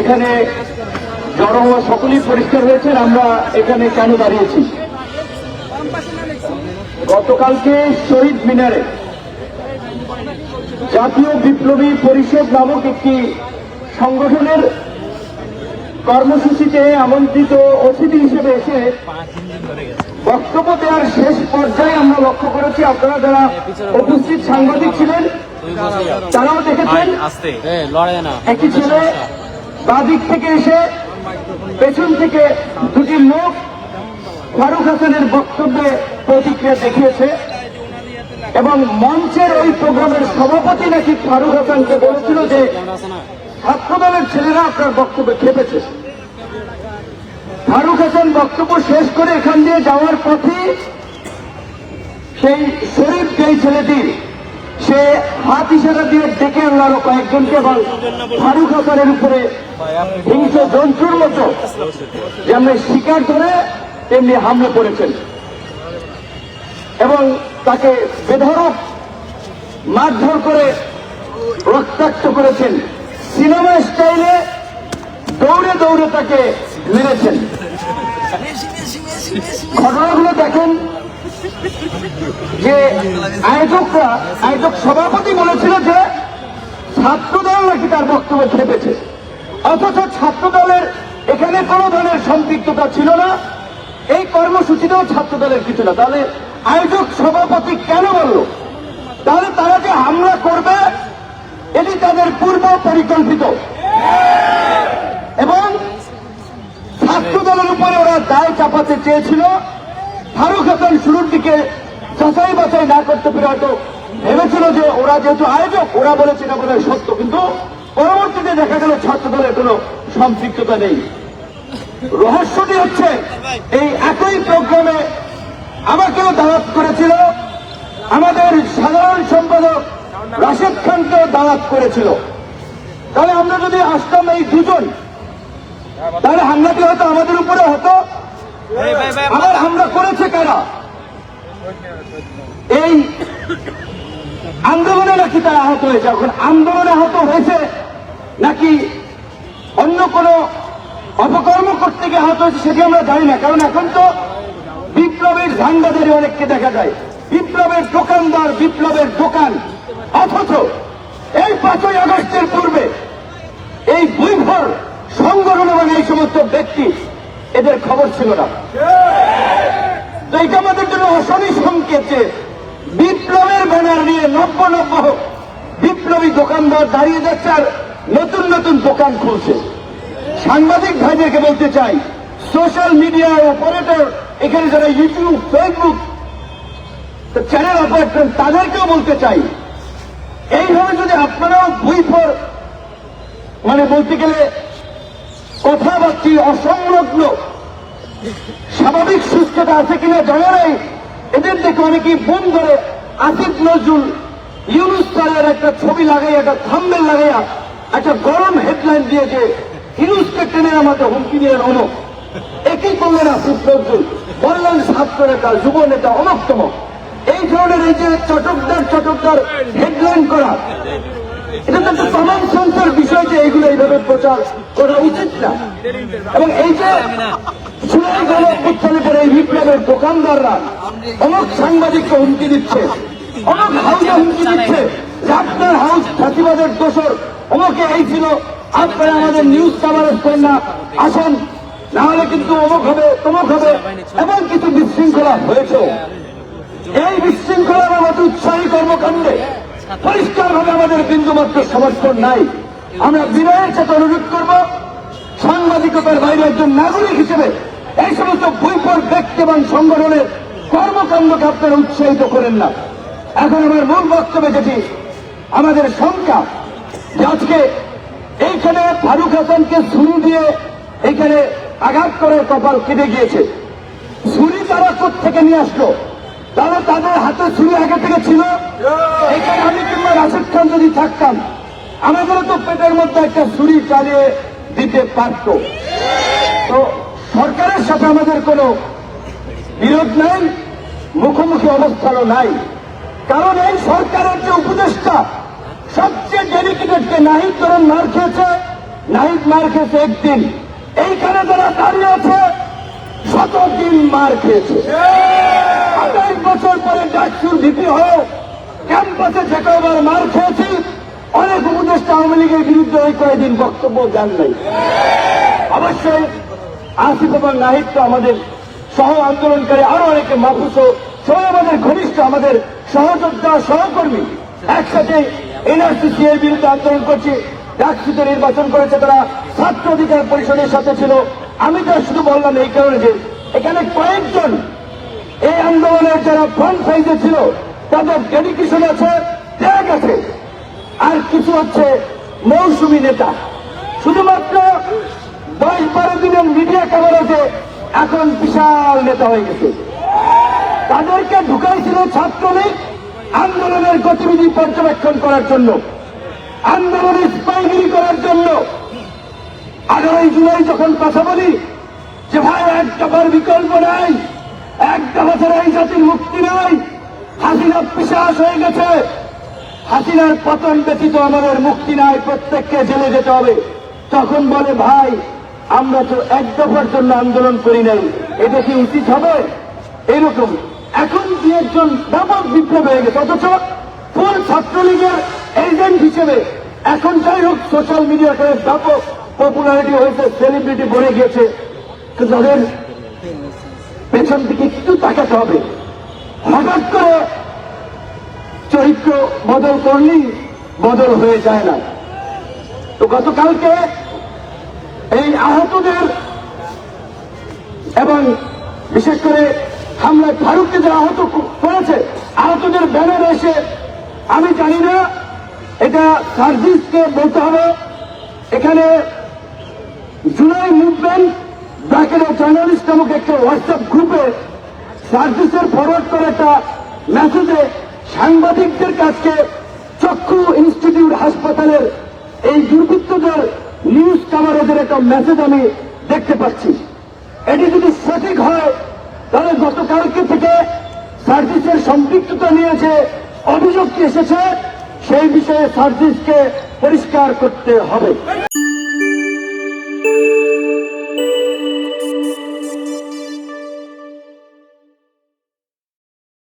এখানে জড়ো হওয়া সকলেই পরিষ্কার হয়েছেন আমরা এখানে কেন দাঁড়িয়েছি? গতকালকে শহীদ মিনারে জাতীয় বিপ্লবী পরিষদ নামক একটি সংগঠনের কর্মসূচিতে আমন্ত্রিত অতিথি হিসেবে এসে বক্তব্য দেওয়ার শেষ পর্যায়ে আমরা লক্ষ্য করেছি। আপনারা যারা উপস্থিত সাংবাদিক ছিলেন তারাও দেখেছেন। লড়াই একটি ছেলে বাদিক থেকে এসে পেছন থেকে দুটি লোক ফারুক হাসানের বক্তব্যে প্রতিক্রিয়া দেখিয়েছে এবং মঞ্চের ওই প্রোগ্রামের সভাপতি নাকি ফারুক হাসানকে বলেছিল যে ছাত্র দলের ছেলেরা আপনার বক্তব্যে খেপেছে। ফারুক হাসান বক্তব্য শেষ করে এখান দিয়ে যাওয়ার পথে সেই শরীফ যেই ছেলেটি সে হাত ইশারা দিয়ে ডেকে আনলো কয়েকজনকে এবং ফারুক হাসানের উপরে হিংস্র জন্তুর মতো যেমনি শিকার ধরে তেমনি হামলা করেছেন। এবং তাকে বেধরক মারধর করে রক্তাক্ত করেছেন। সিনেমা স্টাইলে দৌড়ে দৌড়ে তাকে মেরেছেন। ঘটনাগুলো দেখেন যে আয়োজকরা, আয়োজক সভাপতি বলেছিল যে ছাত্রদল নাকি তার বক্তব্য খেপেছে। অথচ ছাত্রদলের এখানে কোনো ধরনের সম্পৃক্ততা ছিল না। এই কর্মসূচিতেও ছাত্রদলের কিছু না। তাহলে আয়োজক সভাপতি কেন বলল? তাহলে তারা যে হামলা করবে, এটি তাদের পূর্ব পরিকল্পিত। এবং ছাত্র দলের উপরে ওরা দায় চাপাতে চেয়েছিল। ফারুক হাসান শুরুর দিকে যাচাই বাছাই না করতে পেরে হয়তো ভেবেছিল যে ওরা যেহেতু আয়োজক, ওরা বলেছে এটা বোধহয় সত্য। কিন্তু পরবর্তীতে দেখা গেল ছাত্র দলের কোনো সম্পৃক্ততা নেই। রহস্যটি হচ্ছে, এই একই প্রোগ্রামে আমাকেও দাওয়াত করেছিল। আমাদের সাধারণ সম্পাদক রাশেদ খানকেও দাওয়াত করেছিল। তাহলে আমরা যদি আসতাম এই দুজন, তাহলে হামলাটি হয়তো আমাদের উপরে হতো। আবার হামলা করেছে কারা? এই আন্দোলনে নাকি তারা আহত হয়েছে? এখন আন্দোলনে আহত হয়েছে নাকি অন্য কোনো অপকর্ম করতে গিয়ে আহত হয়েছে সেটি আমরা জানি না। কারণ এখন তো বিপ্লবের ঝান্ডাধারী অনেককে দেখা যায়। বিপ্লবের দোকানদার, বিপ্লবের দোকান। অথচ এই পাঁচই আগস্টের পূর্বে এই বৈভর সংগঠন এবং এই সমস্ত ব্যক্তি এদের খবর ছিল না। তো এটা আমাদের জন্য অশনি সংকেত যে বিপ্লবের ব্যানার নিয়ে নব্য নব্য বিপ্লবী দোকানদার দাঁড়িয়ে যাচ্ছে আর নতুন নতুন দোকান খুলছে। সাংবাদিক ভাইদেরকে বলতে চাই সোশ্যাল মিডিয়া অপারেটর এখানে যারা ইউটিউব ফেসবুক চ্যানেল অপারেটর তাদেরকেও বলতে চাই এইভাবে যদি আপনারাও বই পর মানে বলতে গেলে কথাবার্তি অসংলগ্ন। স্বাভাবিক সুস্থতা আছে কিনা জানা নাই। এদের দেখে অনেকেই ফোন ধরে আসিফ নজরুল ইউনুস স্যারের একটা ছবি লাগাই একটা থাম্বেল লাগাইয়া, একটা গরম হেডলাইন দিয়ে যে ইউনুসকে টেনে আমাদের হুমকি দিলেন অমক। একই করলেন আসিফ নজরুল বললেন ছাত্র নেতা যুব নেতা, অমক এই ধরনের এই যে চটকদার চটকদার হেডলাইন করা এটা তো একটা কমন বিষয় যে এইগুলো এইভাবে প্রচার করা উচিত না। এবং এই যে অভ্যুত্থানের পরে এই বিপ্লবের দোকানদাররা, অনেক সাংবাদিককে হুমকি দিচ্ছে, অনেক হাউসে হুমকি দিচ্ছে আপনার হাউস ফাঁসিবাদের দোষর, অমকে এই ছিল, আপনারা আমাদের নিউজ কাভারেজ করেন না, আসেন না হলে কিন্তু অমুক হবে, তমুক হবে এবং কিছু বিশৃঙ্খলা হয়েছে। এই বিশৃঙ্খলার মতো উৎসাহী কর্মকাণ্ডে পরিষ্কারভাবে আমাদের বিন্দুমাত্র সমর্থন নাই। আমরা বিনয়ের সাথে অনুরোধ করব, সাংবাদিকতার বাইরে একজন নাগরিক হিসেবে এই সমস্ত বৈপর ব্যক্তি এবং সংগঠনের কর্মকাণ্ডকে আপনারা উৎসাহিত করেন না। এখন আমার মূল বক্তব্যে যেটি, আমাদের শঙ্কা যে আজকে এইখানে ফারুক হাসানকে ছুরি দিয়ে এখানে আঘাত করে কপাল কেটে গিয়েছে। ছুরি তারা থেকে নিয়ে আসলো? তাহলে তাদের হাতে ছুরি আগে থেকে ছিল। এখানে আমি কিংবা রাশেদ খান যদি থাকতাম আমাদেরও তো পেটের মধ্যে একটা ছুরি চালিয়ে দিতে পারত। তো সরকারের সাথে আমাদের কোনো বিরোধ নাই মুখোমুখি অবস্থানও নাই। কারণ এই সরকারের যে উপদেষ্টা সবচেয়ে ডেডিকেটেডকে নাহিদ ধরুন মার খেয়েছে নাহিদ মার খেয়েছে একদিন। এইখানে যারা দাঁড়িয়ে আছে শতদিন মার খেয়েছে। আঠাশ বছর পরে ডাকসুর ভিপি হয়ে ক্যাম্পাসে যে কয়বার মার খেয়েছি। অনেক উপদেষ্টা আওয়ামী লীগের বিরুদ্ধে ওই কয়েকদিন বক্তব্য দেন নাই। অবশ্যই আসিফ এবং নাহিদ তো আমাদের সহ আন্দোলনকারী, আরও অনেকে মাহফুস সবাই আমাদের ঘনিষ্ঠ, আমাদের সহযোদ্ধা, সহকর্মী একসাথে এনআরসিসি এর বিরুদ্ধে আন্দোলন করছি। ডাকসুতে নির্বাচন করেছে তারা। ছাত্র অধিকার পরিষদের সাথে ছিল। আমি তো শুধু বললাম এই কারণে যে এখানে কয়েকজন এই আন্দোলনের যারা ফ্রন্ট সাইজে ছিল, তাদের ডেডিকেশন আছে, ত্যাগ আছে। আর কিছু হচ্ছে মৌসুমী নেতা। শুধুমাত্র দশ বারো দিনের মিডিয়া কাভারেজে এখন বিশাল নেতা হয়ে গেছে। তাদেরকে ঢুকাইছিল ছাত্রলীগ আন্দোলনের গতিবিধি পর্যবেক্ষণ করার জন্য। আন্দোলনের স্পাইগিরি করার জন্য। আগামী জুলাই যখন কথা বলি, যে ভাই এক দফার বিকল্প নাই। এক দফা ছাড়া এই জাতির মুক্তি নাই। হাসিনা পিসাস হয়ে গেছে। হাসিনার পতন ব্যতীত আমাদের মুক্তি নাই, প্রত্যেককে জেলে যেতে হবে। তখন বলে, ভাই, আমরা তো এক দফার জন্য আন্দোলন করি নাই। এটা কি উচিত হবে? এরকম এখন কি একজন ব্যাপক বিপ্লব হয়ে গেছে, অথচ ফুল ছাত্রলীগের এজেন্ট হিসেবে। এখন যাই হোক সোশ্যাল মিডিয়াতে ব্যাপক পপুলারিটি হয়েছে সেলিব্রিটি বনে গিয়েছে। তাদের পেছন দিকে একটু তাকাতে হবে। হঠাৎ করে চরিত্র বদল করলেই বদল হয়ে যায় না। তো গতকালকে এই আহতদের এবং বিশেষ করে হামলায় ফারুককে যারা আহত করেছে, আহতদের ব্যানারে এসে আমি জানি না, এটা সার্ভিসকে বলতে হবে। এখানে জুলাই মুভমেন্ট ব্র্যাকেটের জার্নালিস্ট নামক একটা হোয়াটসঅ্যাপ গ্রুপে সার্ভিসের ফরওয়ার্ড করা একটা মেসেজে সাংবাদিকদের কাছে চক্ষু ইনস্টিটিউট হাসপাতালের এই দুর্বৃত্তদের নিউজ কাভারেজের একটা মেসেজ আমি দেখতে পাচ্ছি। এটি যদি সঠিক হয়, তাহলে গতকালকে থেকে সার্ভিসের সম্পৃক্ততা নিয়ে যে অভিযোগটি এসেছে, সেই বিষয়ে সার্ভিসকে পরিষ্কার করতে হবে।